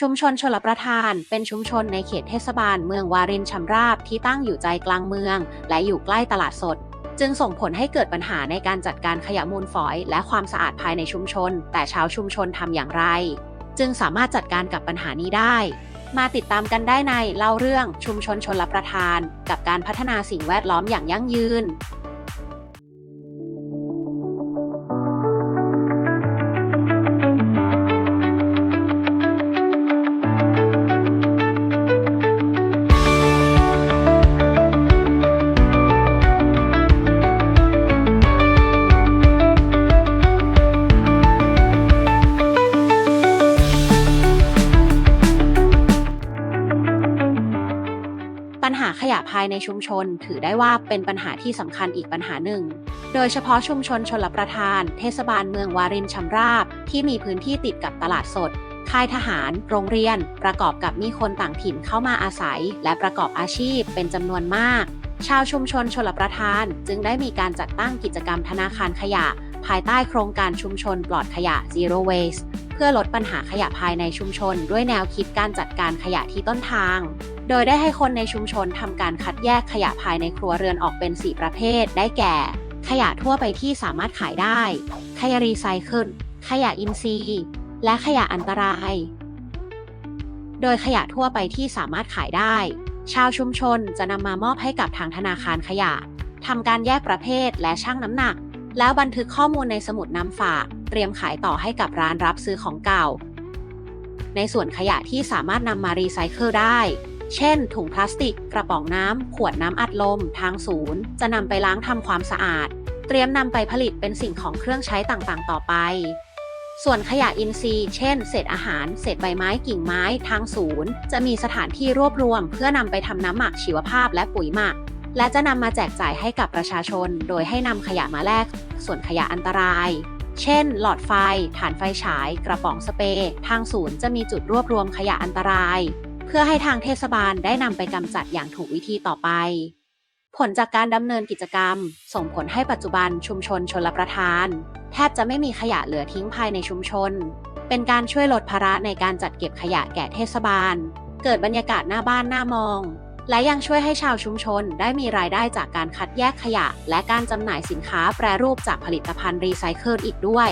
ชุมชนชลประทาน เป็นชุมชนในเขตเทศบาลเมืองวารินชำราบที่ตั้งอยู่ใจกลางเมือง และอยู่ใกล้ตลาดสด จึงส่งผลให้เกิดปัญหาในการจัดการขยะมูลฝอย และความสะอาดภายในชุมชน แต่ชาวชุมชนทำอย่างไร จึงสามารถจัดการกับปัญหานี้ได้ มาติดตามกันได้ในเล่าเรื่องชุมชนชลประทาน กับการพัฒนาสิ่งแวดล้อมอย่างยั่งยืน ปัญหาขยะภายในชุมชน ถือได้ว่าเป็นปัญหาที่สำคัญอีกปัญหาหนึ่ง โดยเฉพาะชุมชนชลประทาน เทศบาลเมืองวารินชำราบ ที่มีพื้นที่ติดกับตลาดสด ค่ายทหาร โรงเรียน ประกอบกับมีคนต่างถิ่นเข้ามาอาศัย และประกอบอาชีพเป็นจำนวนมาก ชาวชุมชนชลประทาน จึงได้มีการจัดตั้งกิจกรรมธนาคารขยะ ภายใต้โครงการชุมชนปลอดขยะ Zero Waste เพื่อลดปัญหาขยะภายในชุมชน ด้วยแนวคิดการจัดการขยะที่ต้นทาง โดยได้ให้คนในชุมชนทำการคัดแยกขยะภายในครัวเรือนออกเป็น 4 ประเภท ได้แก่ ขยะทั่วไปที่สามารถขายได้ ขยะรีไซเคิล ขยะอินทรีย์ และขยะอันตราย โดยขยะทั่วไปที่สามารถขายได้ ชาวชุมชนจะนำมามอบให้กับทางธนาคารขยะทำการแยกประเภทและชั่งน้ำหนัก แล้วบันทึกข้อมูลในสมุดนำฝาก เตรียมขายต่อให้กับร้านรับซื้อของเก่า ในส่วนขยะที่สามารถนำมารีไซเคิลได้ เช่น ถุงพลาสติก กระป๋องน้ำ ขวดน้ำอัดลม ทางศูนย์ จะนำไปล้างทำความสะอาด เตรียมนำไปผลิตเป็นสิ่งของเครื่องใช้ต่างๆ ต่อไป ส่วนขยะอินทรีย์ เช่น เศษอาหาร เศษใบไม้ กิ่งไม้ ทางศูนย์ จะมีสถานที่รวบรวม เพื่อนำไปทำน้ำหมักชีวภาพและปุ๋ยหมัก และจะนำมาแจกจ่ายให้กับประชาชน โดยให้นำขยะมาแลกส่วนขยะอันตราย เช่น หลอดไฟ ฐานไฟฉาย กระป๋องสเปรย์ทางศูนย์จะมีจุดรวบรวมขยะอันตราย เพื่อให้ทางเทศบาลได้นำไปกำจัดอย่างถูกวิธีต่อไป ผลจากการดำเนินกิจกรรม ส่งผลให้ปัจจุบันชุมชนชลประทาน แทบจะไม่มีขยะเหลือทิ้งภายในชุมชน เป็นการช่วยลดภาระในการจัดเก็บขยะแก่เทศบาล เกิดบรรยากาศหน้าบ้านหน้ามอง และยังช่วยให้ชาวชุมชนได้มีรายได้จากการคัดแยกขยะ และการจำหน่ายสินค้าแปรรูปจากผลิตภัณฑ์รีไซเคิลอีกด้วย